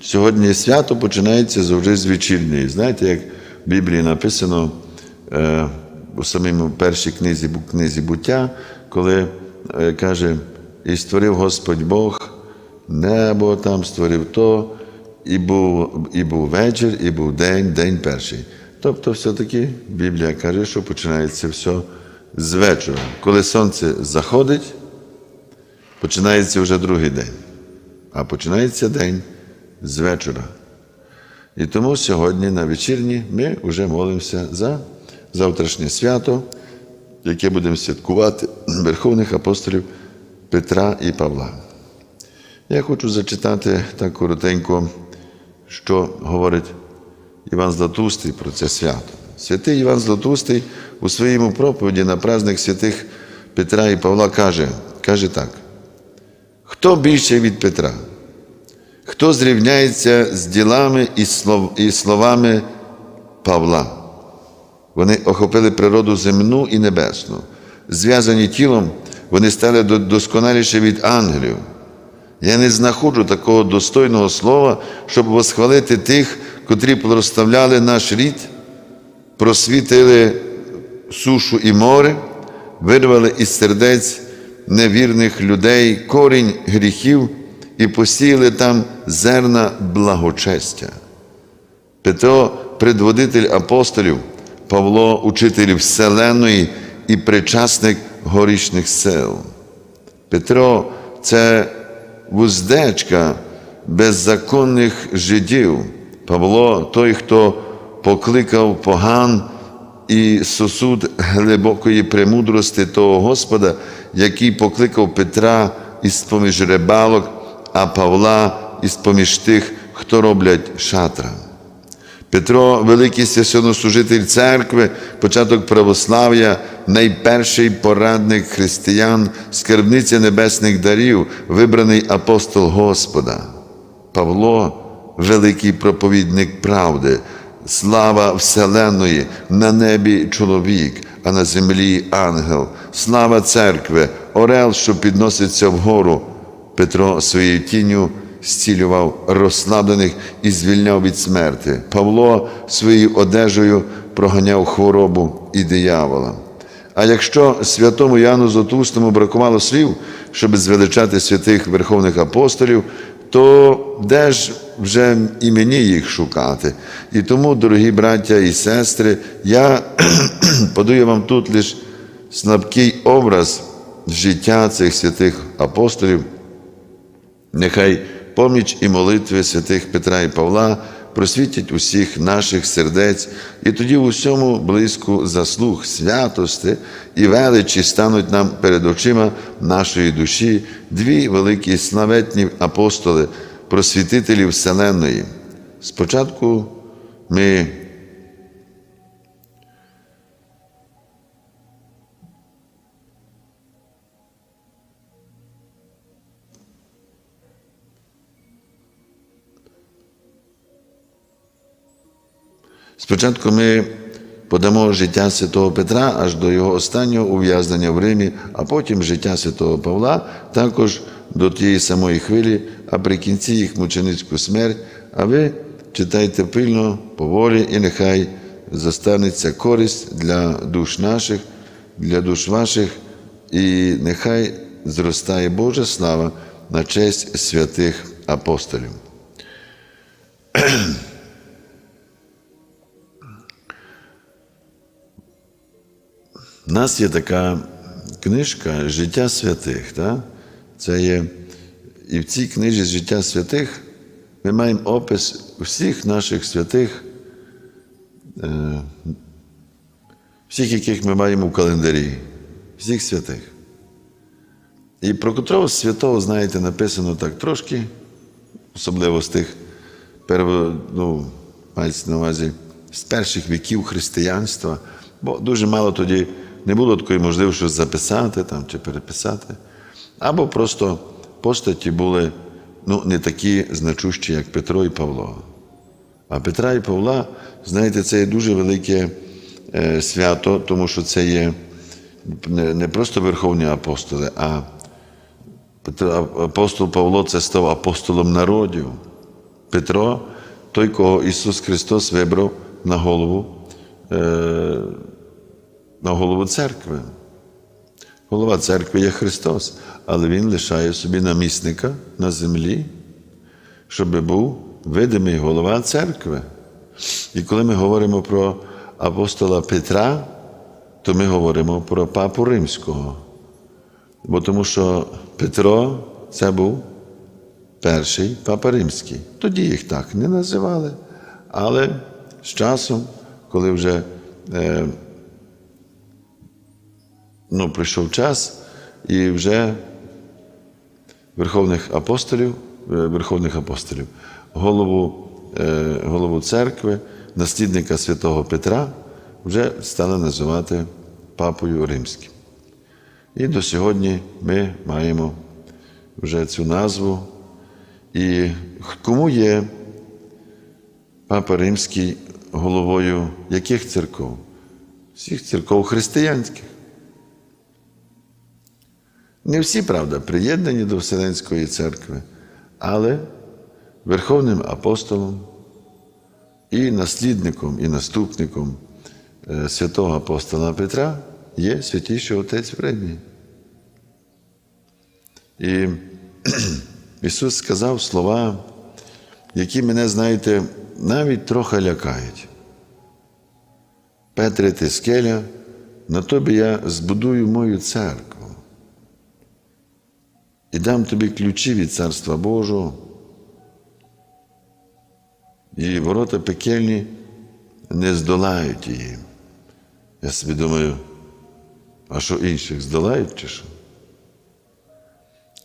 сьогодні свято починається завжди з вечірньої. Знаєте, як в Біблії написано е, у самому першій книзі, книзі буття, коли е, каже, і створив Господь Бог, небо там створив то, і був, і був вечір, і був день, день перший. Тобто, все-таки Біблія каже, що починається все з вечора. Коли сонце заходить, починається вже другий день, а починається день з вечора. І тому сьогодні на вечірні ми вже молимося за завтрашнє свято, яке будемо святкувати Верховних апостолів Петра і Павла. Я хочу зачитати так коротенько, що говорить Іван Златустий про це свято. Святий Іван Златустий у своєму проповіді на праздник святих Петра і Павла каже, каже так: хто більше від Петра? Хто зрівняється з ділами і слов- і словами Павла? Вони охопили природу земну і небесну. Зв'язані тілом, вони стали досконаліше від ангелів. Я не знаходжу такого достойного слова, щоб восхвалити тих, котрі проставляли наш рід, просвітили сушу і море, вирвали із сердець невірних людей корінь гріхів і посіяли там зерна благочестя. Петро предводитель апостолів, Павло учитель Вселеної і причасник горішних сил. Петро це вуздечка беззаконних жидів. Павло той, хто покликав поган і сосуд глибокої премудрости того Господа, який покликав Петра із поміж рибалок, а Павла із поміж тих, хто роблять шатра. Петро, великий священнослужитель церкви, початок православ'я, найперший порадник християн, скарбниця небесних дарів, вибраний апостол Господа. Павло, великий проповідник правди, слава Вселеної, на небі чоловік, а на землі ангел, слава церкви, орел, що підноситься вгору. Петро своєю тінню зцілював розслаблених і звільняв від смерти. Павло своєю одежею проганяв хворобу і диявола. А якщо святому Яну Зотустому бракувало слів, щоб звеличати святих верховних апостолів, то де ж вже і мені їх шукати? І тому, дорогі браття і сестри, я подаю вам тут лише слабкий образ життя цих святих апостолів. Нехай поміч і молитви святих Петра і Павла просвітять усіх наших сердець, і тоді в усьому близьку заслуг святости і величі стануть нам перед очима нашої душі дві великі славетні апостоли, просвітителі Вселенної. Спочатку ми Спочатку ми подамо життя святого Петра аж до його останнього ув'язнення в Римі, а потім життя святого Павла, також до тієї самої хвилі, а при кінці їх мученицьку смерть. А ви читайте пильно, поволі, і нехай застанеться користь для душ наших, для душ ваших, і нехай зростає Божа слава на честь святих апостолів. У нас є така книжка Життя святих. Так? Це є, і в цій книжі Життя святих ми маємо опис всіх наших святих, е, всіх, яких ми маємо в календарі, всіх святих. І про котрого святого, знаєте, написано так трошки, особливо з тих, перво, ну, мається на увазі, з перших віків християнства, бо дуже мало тоді не було такої можливості записати там, чи переписати. Або просто постаті були ну, не такі значущі, як Петро і Павло. А Петра і Павла, знаєте, це є дуже велике е, свято, тому що це є не, просто верховні апостоли, а апостол Павло це став апостолом народів. Петро, той, кого Ісус Христос вибрав на голову, е, на голову церкви. Голова церкви є Христос, але Він лишає собі намісника на землі, щоб був видимий голова церкви. І коли ми говоримо про апостола Петра, то ми говоримо про папу римського. Бо тому що Петро це був перший папа римський. Тоді їх так не називали. Але з часом, коли вже е, ну, прийшов час, і вже верховних апостолів, е, верховних апостолів, голову, е, голову церкви, наслідника святого Петра, вже стали називати папою римським. І до сьогодні ми маємо вже цю назву. І кому є Папа Римський головою яких церков? Всіх церков християнських. Не всі, правда, приєднані до Вселенської церкви, але Верховним апостолом і наслідником, і наступником е, святого апостола Петра є святіший Отець в Римі. І Ісус сказав слова, які мене, знаєте, навіть трохи лякають. Петре, ти скеля, на тобі я збудую мою церкву і дам тобі ключі від Царства Божого. І ворота пекельні не здолають її. Я собі думаю, а що інших здолають чи що?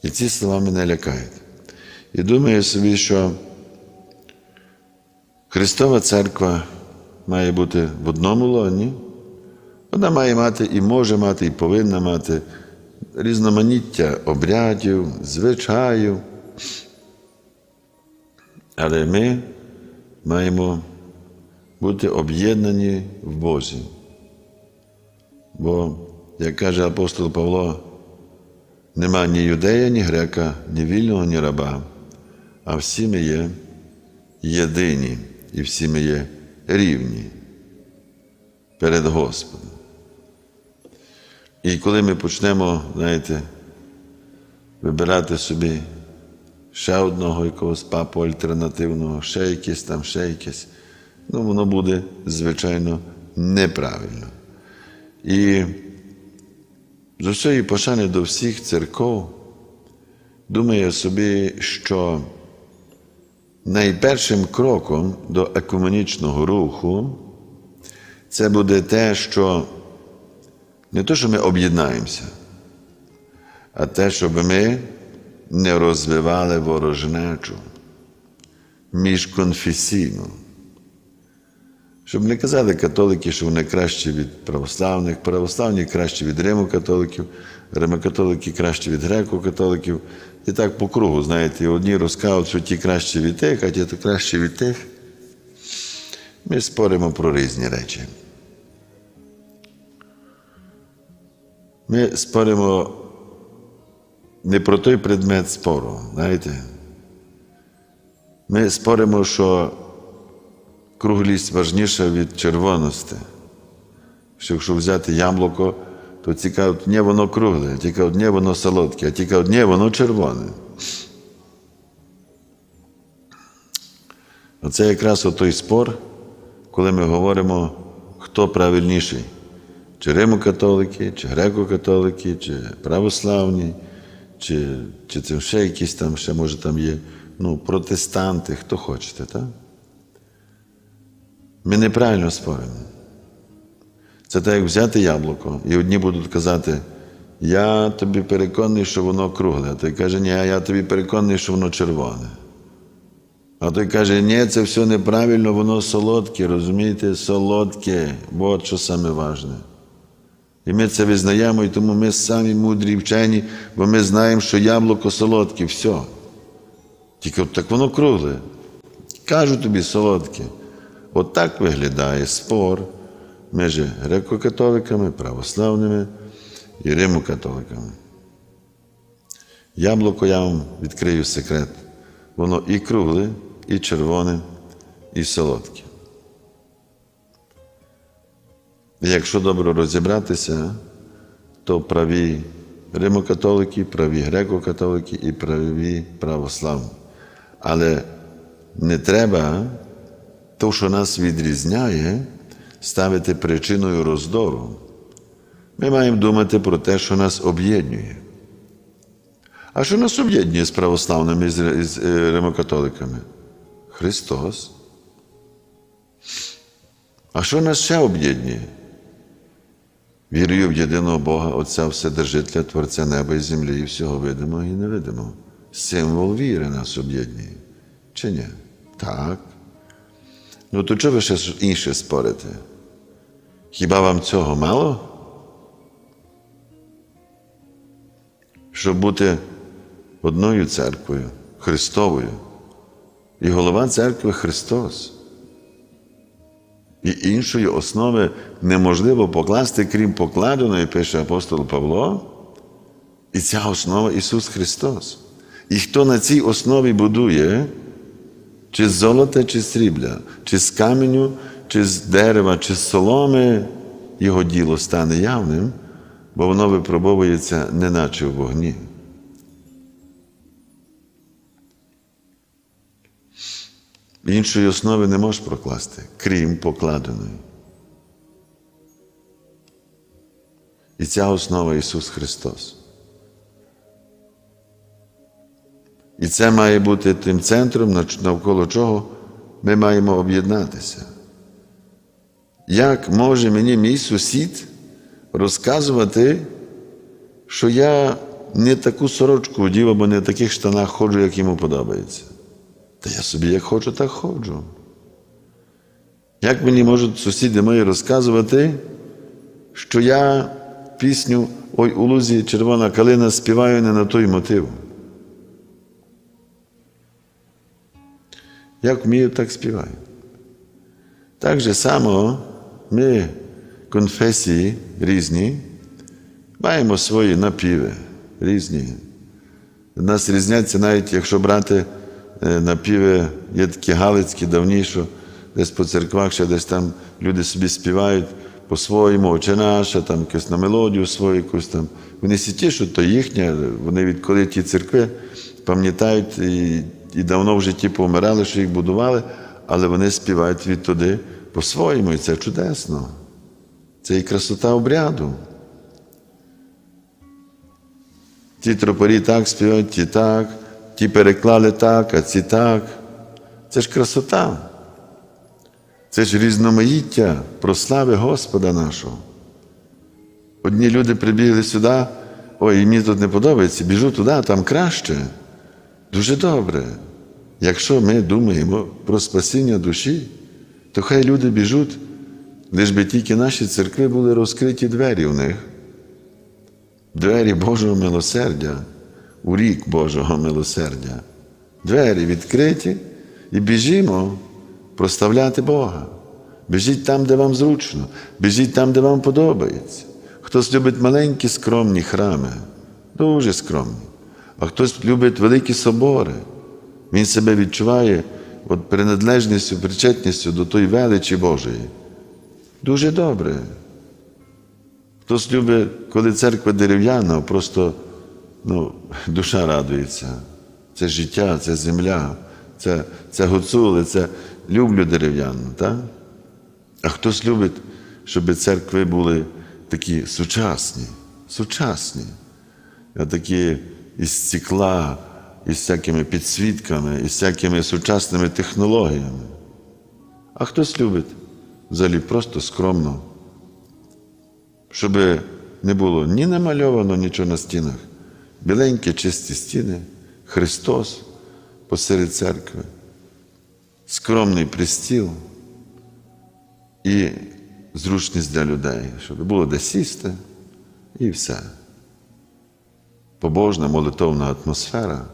І ці слова мене лякають. І думаю собі, що Христова церква має бути в одному лоні. Вона має мати і може мати, і повинна мати різноманіття обрядів, звичаїв. Але ми маємо бути об'єднані в Бозі. Бо, як каже апостол Павло, нема ні юдея, ні грека, ні вільного, ні раба, а всі ми є єдині і всі ми є рівні перед Господом. І коли ми почнемо, знаєте, вибирати собі ще одного якогось папу альтернативного, ще якесь там, ще якесь, ну воно буде, звичайно, неправильно. І з усієї пошани до всіх церков, думаю собі, що найпершим кроком до екуменічного руху це буде те, що не те, що ми об'єднаємося, а те, щоб ми не розвивали ворожнечу міжконфесійну. Щоб не казали католики, що вони кращі від православних, православні кращі від римокатоликів, римокатолики кращі від греко-католиків. І так по кругу, знаєте, одні розказують, що ті кращі від тих, а ті кращі від тих. Ми споримо про різні речі. Ми споримо не про той предмет спору, знаєте. Ми споримо, що круглість важніша від червоності. Що якщо взяти яблуко, то кажуть, ні, воно кругле, а ті кажуть, ні, воно солодке, а ті кажуть, ні, воно червоне. Оце якраз той спор, коли ми говоримо, хто правильніший. Чи римокатолики, чи греко-католики, чи православні, чи чи це ще якісь там, ще може там є ну, протестанти, хто хочете, так? Ми неправильно споримо. Це так, як взяти яблуко, і одні будуть казати, я тобі переконаний, що воно кругле, а той каже, ні, я тобі переконаний, що воно червоне. А той каже, ні, це все неправильно, воно солодке, розумієте, солодке, от що саме важне. І ми це визнаємо, і тому ми самі мудрі вчені, бо ми знаємо, що яблуко солодке, все. Тільки от так воно кругле. Кажу тобі солодке. От виглядає спор між греко-католиками, православними і римокатоликами. Яблуко я вам відкрию секрет. Воно і кругле, і червоне, і солодке. Якщо добре розібратися, то праві римокатолики, праві греко-католики і праві православні. Але не треба то, що нас відрізняє, ставити причиною роздору. Ми маємо думати про те, що нас об'єднує. А що нас об'єднує з православними і з- е, римокатоликами? Христос. А що нас ще об'єднує? Вірую в єдиного Бога, Отця Вседержителя, Творця неба і землі, і всього видимого і невидимого. Символ віри нас об'єднує. Чи ні? Так. Ну то чого ви ще інше спорите? Хіба вам цього мало? Щоб бути одною церквою, Христовою. І голова церкви Христос. І іншої основи неможливо покласти, крім покладеної, пише апостол Павло. І ця основа Ісус Христос. І хто на цій основі будує, чи з золота, чи з срібля, чи з каменю, чи з дерева, чи з соломи, його діло стане явним, бо воно випробовується неначе в вогні. Іншої основи не можеш прокласти, крім покладеної. І ця основа Ісус Христос. І це має бути тим центром, навколо чого ми маємо об'єднатися. Як може мені мій сусід розказувати, що я не таку сорочку одів або не в таких штанах ходжу, як йому подобається? Та я собі як хочу, так ходжу. Як мені можуть сусіди мої розказувати, що я пісню Ой у лузі червона калина співаю не на той мотив? Як вмію, так співаю. Так же само ми, конфесії різні, маємо свої напіви різні. Нас різняться навіть, якщо брати напіви, є такі галицькі давні, що десь по церквах, ще десь там люди собі співають по-своєму, оче наше, там якусь на мелодію свою, якусь там. Вони всі ті, що то їхнє, вони відколи ті церкви пам'ятають і, і давно в житті помирали, що їх будували, але вони співають відтуди по-своєму, і це чудесно. Це і красота обряду. Ті тропарі так співають, ті так, ті переклали так, а ці так. Це ж красота. Це ж різноманіття прослави Господа нашого. Одні люди прибігли сюди, ой, мені тут не подобається, біжу туди, там краще. Дуже добре. Якщо ми думаємо про спасіння душі, то хай люди біжуть, лиш би тільки наші церкви були розкриті двері в них двері Божого милосердя, у рік Божого милосердя. Двері відкриті і біжімо проставляти Бога. Біжіть там, де вам зручно, біжіть там, де вам подобається. Хтось любить маленькі скромні храми, дуже скромні, а хтось любить великі собори. Він себе відчуває от приналежністю, причетністю до тої величі Божої. Дуже добре. Хтось любить, коли церква дерев'яна, просто ну, душа радується. Це життя, це земля, це, це гуцули, це люблю дерев'яну. Так? А хтось любить, щоб церкви були такі сучасні, сучасні, а такі із стекла, із всякими підсвітками, із всякими сучасними технологіями. А хтось любить взагалі просто скромно щоб не було ні намальовано нічого на стінах. Біленькі чисті стіни, Христос посеред церкви, скромний пристіл і зручність для людей, щоб було де сісти і все. Побожна молитовна атмосфера.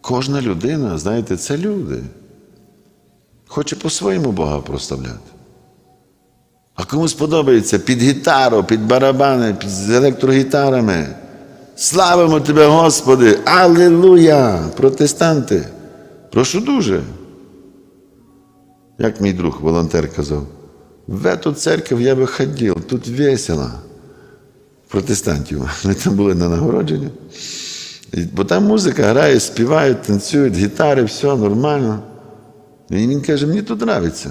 Кожна людина, знаєте, це люди. Хоче по-своєму Бога проставляти. А комусь подобається під гітару, під барабани, під з електрогітарами. Славимо Тебе, Господи! Аллилуйя! Протестанти! Прошу дуже. Як мій друг, волонтер казав, в эту церковь я би ходив, тут весело. Протестантів. Вони там були на нагородженні. Бо там музика грає, співають, танцюють, гітари, все нормально. І він каже, мені тут подобається.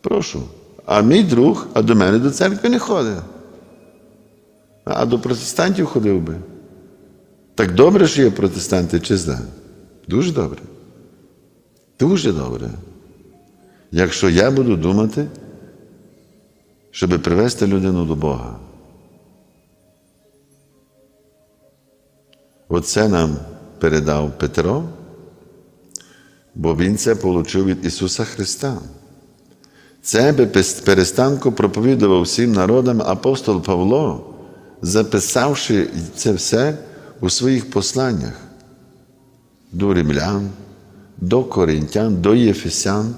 Прошу. А мій друг, а до мене до церкви не ходить. А до протестантів ходив би. Так добре, що є протестанти, чи зле? Дуже добре. Дуже добре. Якщо я буду думати, щоб привести людину до Бога. Оце нам передав Петро, бо він це отримав від Ісуса Христа. Це би перестанку проповідував всім народам апостол Павло, записавши це все у своїх посланнях до римлян, до коринтян, до єфесян,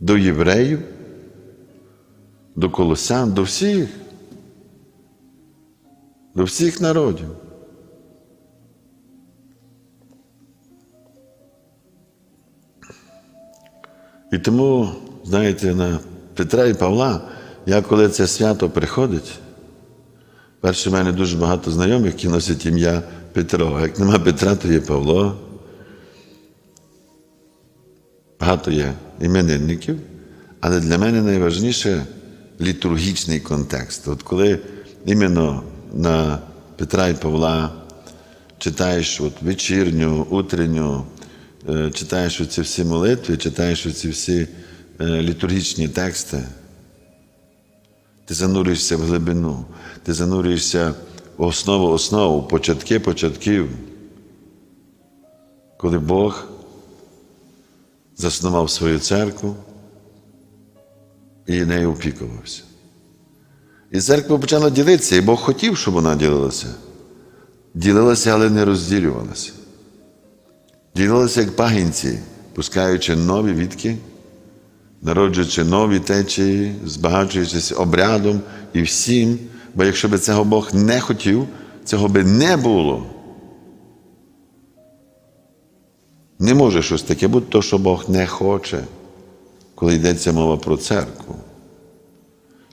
до євреїв, до колосян, до всіх, до всіх народів. І тому, знаєте, на Петра і Павла, я коли це свято приходить, перше в мене дуже багато знайомих, які носять ім'я Петро. Як нема Петра, то є Павло. Багато є іменинників, але для мене найважніше літургічний контекст. От коли іменно на Петра і Павла читаєш от вечірню, утренню, е, читаєш оці всі молитви, читаєш оці всі е, літургічні тексти, ти занурюєшся в глибину, ти занурюєшся в основу основ, початки початків, коли Бог заснував свою церкву і нею опікувався. І церква почала ділитися, і Бог хотів, щоб вона ділилася. Ділилася, але не розділювалася. Ділилася як пагінці, пускаючи нові відки, народжуючи нові течії, збагачуючись обрядом і всім. Бо якщо би цього Бог не хотів, цього би не було. Не може щось таке бути, то, що Бог не хоче, коли йдеться мова про церкву.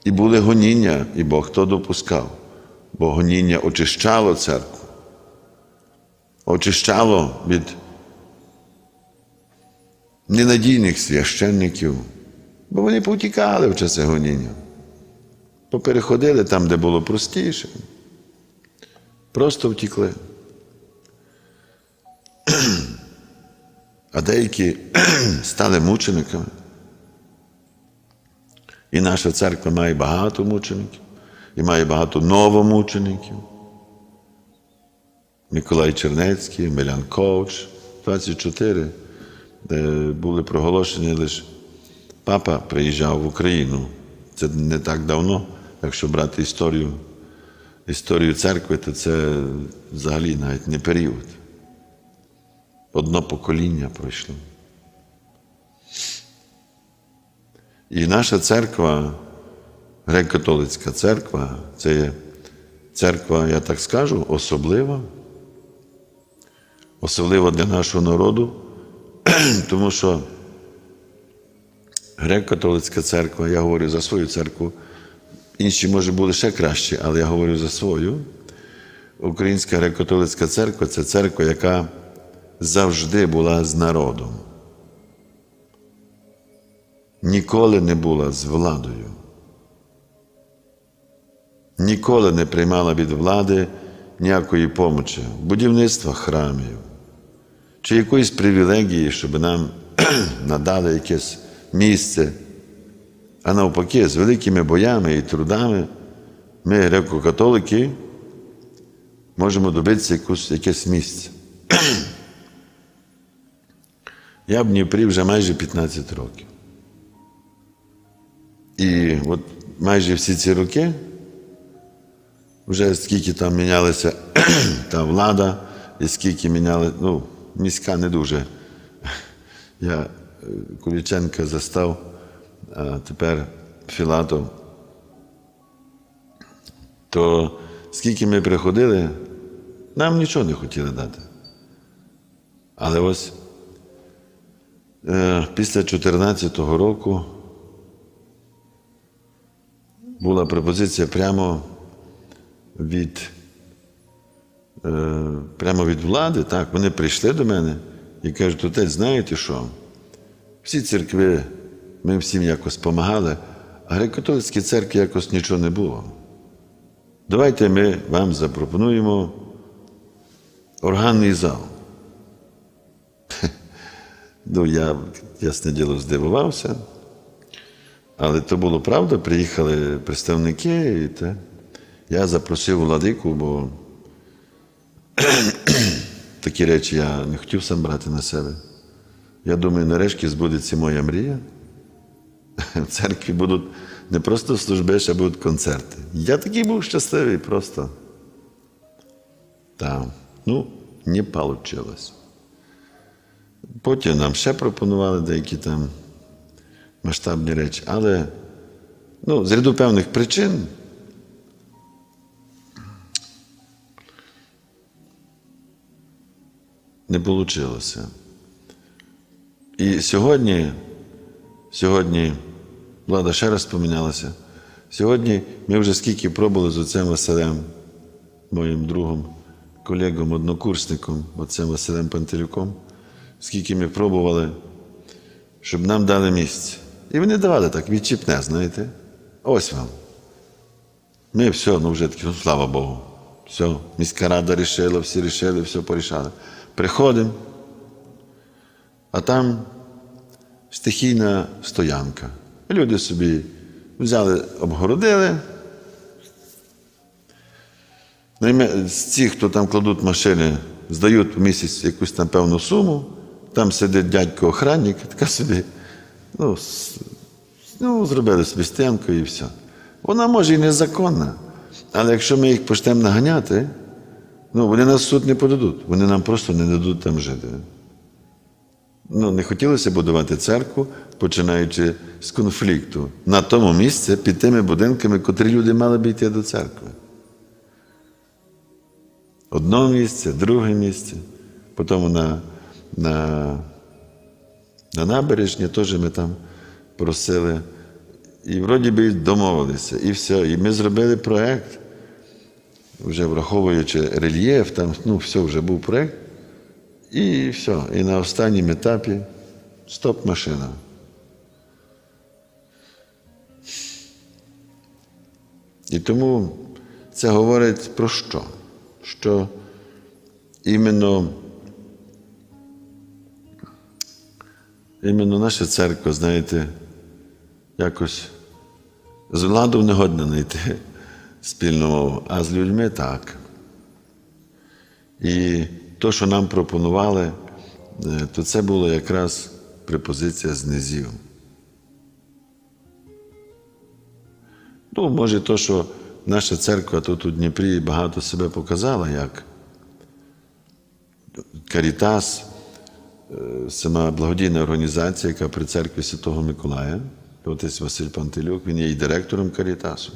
І були гоніння, і Бог то допускав, бо гоніння очищало церкву, очищало від ненадійних священників, бо вони повтікали в часи гоніння, попереходили там, де було простіше, просто втікли. А деякі стали мучениками. І наша церква має багато мучеників, і має багато новомучеників. Миколай Чернецький, Милян Ковч, 24, де були проголошені лише папа приїжджав в Україну. Це не так давно, якщо брати історію, історію церкви, то це взагалі навіть не період. Одно покоління пройшло. І наша церква, греко-католицька церква, це є церква, я так скажу, особлива. Особливо для нашого народу, тому що греко-католицька церква, я говорю за свою церкву, інші, може, були ще кращі, але я говорю за свою. Українська греко-католицька церква це церква, яка завжди була з народом. Ніколи не була з владою. Ніколи не приймала від влади ніякої помочі, будівництва храмів чи якоїсь привілегії, щоб нам надали якесь місце. А навпаки, з великими боями і трудами ми, греко-католики, можемо добитися якусь, якесь місце. Я в Дніпрі вже майже 15 років. І от майже всі ці роки, вже скільки там мінялася та влада, і скільки міняли, ну, міська не дуже. Я Куліченка застав, а тепер Філатов. То скільки ми приходили, нам нічого не хотіли дати. Але ось Е, Після 2014 року була пропозиція прямо від, е, прямо від влади. Так, вони прийшли до мене і кажуть, отець, знаєте що? Всі церкви, ми всім якось допомагали, а греко-католицькій церкві якось нічого не було. Давайте ми вам запропонуємо органний зал. Ну, я, ясне діло, здивувався. Але то було правда, приїхали представники, і те. я запросив владику, бо такі речі я не хотів сам брати на себе. Я думаю, нарешті збудеться моя мрія. В церкві будуть не просто служби, а будуть концерти. Я такий був щасливий просто. Так, ну, не вийшло. Потім нам ще пропонували деякі там масштабні речі, але ну, з ряду певних причин. Не вийшло. І сьогодні, сьогодні, влада ще раз помінялася. Сьогодні ми вже скільки пробували з отцем Василем, моїм другом, колегом, однокурсником, отцем Василем Пантелюком, скільки ми пробували, щоб нам дали місце. І вони давали так, відчіпне, знаєте. Ось вам. Ми все, ну вже такі, ну слава Богу. Все, міська рада рішила, всі рішили, все порішали. Приходимо, а там стихійна стоянка. Люди собі взяли, обгородили. З цих, хто там кладуть машини, здають в місяць якусь там певну суму, там сидить дядько-охранник, така собі, ну, ну, зробили собі стенку і все. Вона може і незаконна, але якщо ми їх почнемо наганяти, ну, вони нас суд не подадуть, вони нам просто не дадуть там жити. Ну, не хотілося будувати церкву, починаючи з конфлікту на тому місці під тими будинками, котрі люди мали б йти до церкви. Одно місце, друге місце, потім на, на, на набережні теж ми там просили. І вроді би домовилися, і все. І ми зробили проєкт, вже враховуючи рельєф, там ну, все, вже був проєкт. І все. І на останньому етапі стоп машина. І тому це говорить про що? Що іменно, іменно наша церква, знаєте, якось з владою не годна знайти спільну мову, а з людьми так. І то, що нам пропонували, е, то це було якраз препозиція з низів. Ну, може, то, що наша церква тут у Дніпрі багато себе показала, як Карітас, е, сама благодійна організація, яка при церкві Святого Миколая, отець Василь Пантелюк, він є і директором Карітасу.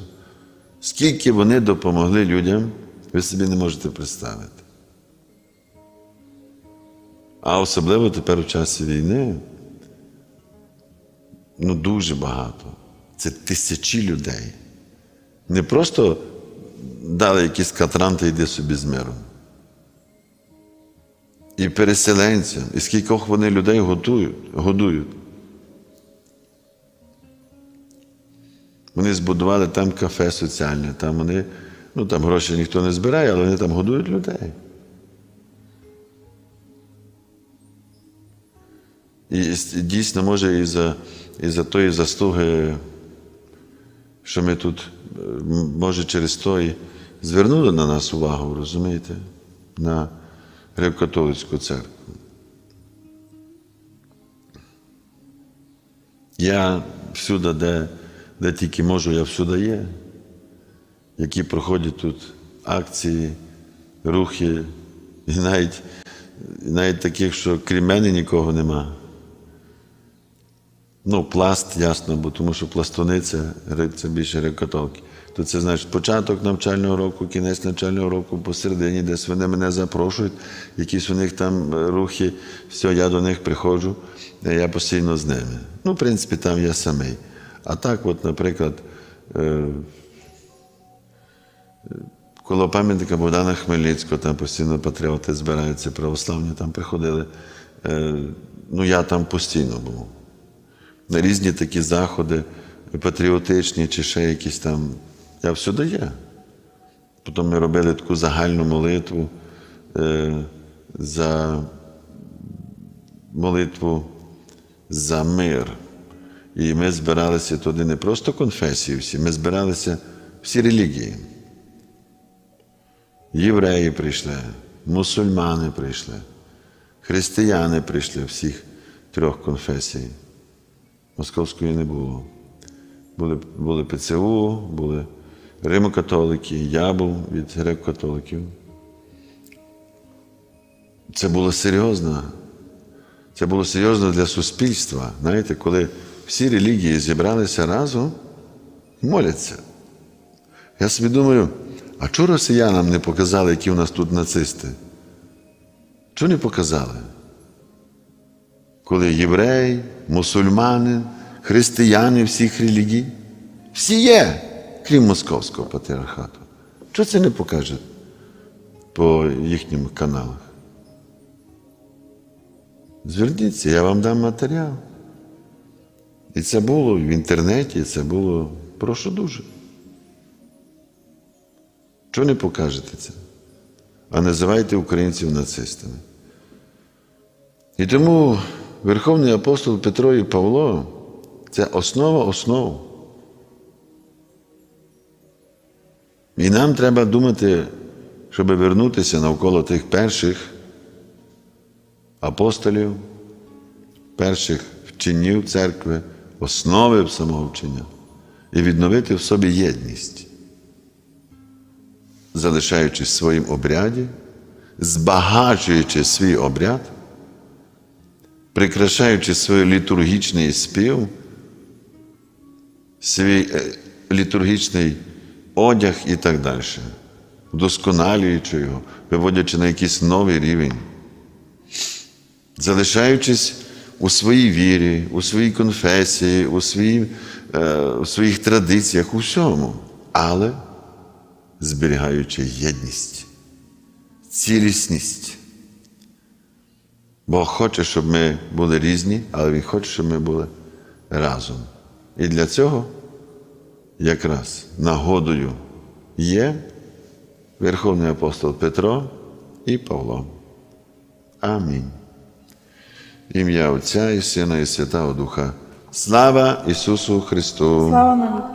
Скільки вони допомогли людям, ви собі не можете представити. А особливо тепер у часі війни, ну дуже багато. Це тисячі людей. Не просто дали якісь катранти, йди собі з миром. І переселенцям, і скількох вони людей готують, годують. Вони збудували там кафе соціальне, там вони, ну там гроші ніхто не збирає, але вони там годують людей. І дійсно, може, і за, і за тої заслуги, що ми тут, е, може, через то і звернули на нас увагу, розумієте, на греко-католицьку церкву. Я всюди, де, де тільки можу, я всюди є, які проходять тут акції, рухи, і навіть, і навіть таких, що крім мене нікого нема. Ну, пласт, ясно, бо тому що пластуни це, це більше греко-католики. то це значить початок навчального року, кінець навчального року, посередині, десь вони мене запрошують, якісь у них там е, рухи, все, я до них приходжу, е, я постійно з ними. Ну, в принципі, там я самий. А так, от, наприклад, е, коло пам'ятника Богдана Хмельницького, там постійно патріоти збираються, православні там приходили. Ну, я там постійно був. На різні такі заходи, патріотичні чи ще якісь там. Я всюди є. Потім ми робили таку загальну молитву е, за молитву за мир. І ми збиралися туди не просто конфесії всі, ми збиралися всі релігії. Євреї прийшли, мусульмани прийшли, християни прийшли всіх трьох конфесій. Московської не було. Були, були ПЦУ, були римокатолики, я був від греко-католиків. Це було серйозно. Це було серйозно для суспільства. Знаєте, коли всі релігії зібралися разом моляться. Я собі думаю, а чого росіянам не показали, які у нас тут нацисти? Чого не показали? Коли єврей, мусульманин, християни всіх релігій, всі є, крім московського патріархату. Чого це не покаже по їхніх каналах? Зверніться, я вам дам матеріал. І це було в інтернеті, це було. Прошу дуже. Чого не покажете це? А називайте українців нацистами. І тому Верховний апостол Петро і Павло це основа основ. І нам треба думати, щоб вернутися навколо тих перших апостолів, перших вченів церкви, основи самого вчення, і відновити в собі єдність, залишаючись своїм обряді, збагачуючи свій обряд, прикрашаючи свій літургічний спів, свій е, літургічний одяг і так далі, вдосконалюючи його, виводячи на якийсь новий рівень залишаючись у своїй вірі, у своїй конфесії, у, своїй, е, у своїх традиціях, у всьому, але зберігаючи єдність, цілісність. Бог хоче, щоб ми були різні, але Він хоче, щоб ми були разом. І для цього якраз нагодою є Верховний апостол Петро і Павло. Амінь. Ім'я Отця і Сина, і Святого Духа. Слава Ісусу Христу! Слава.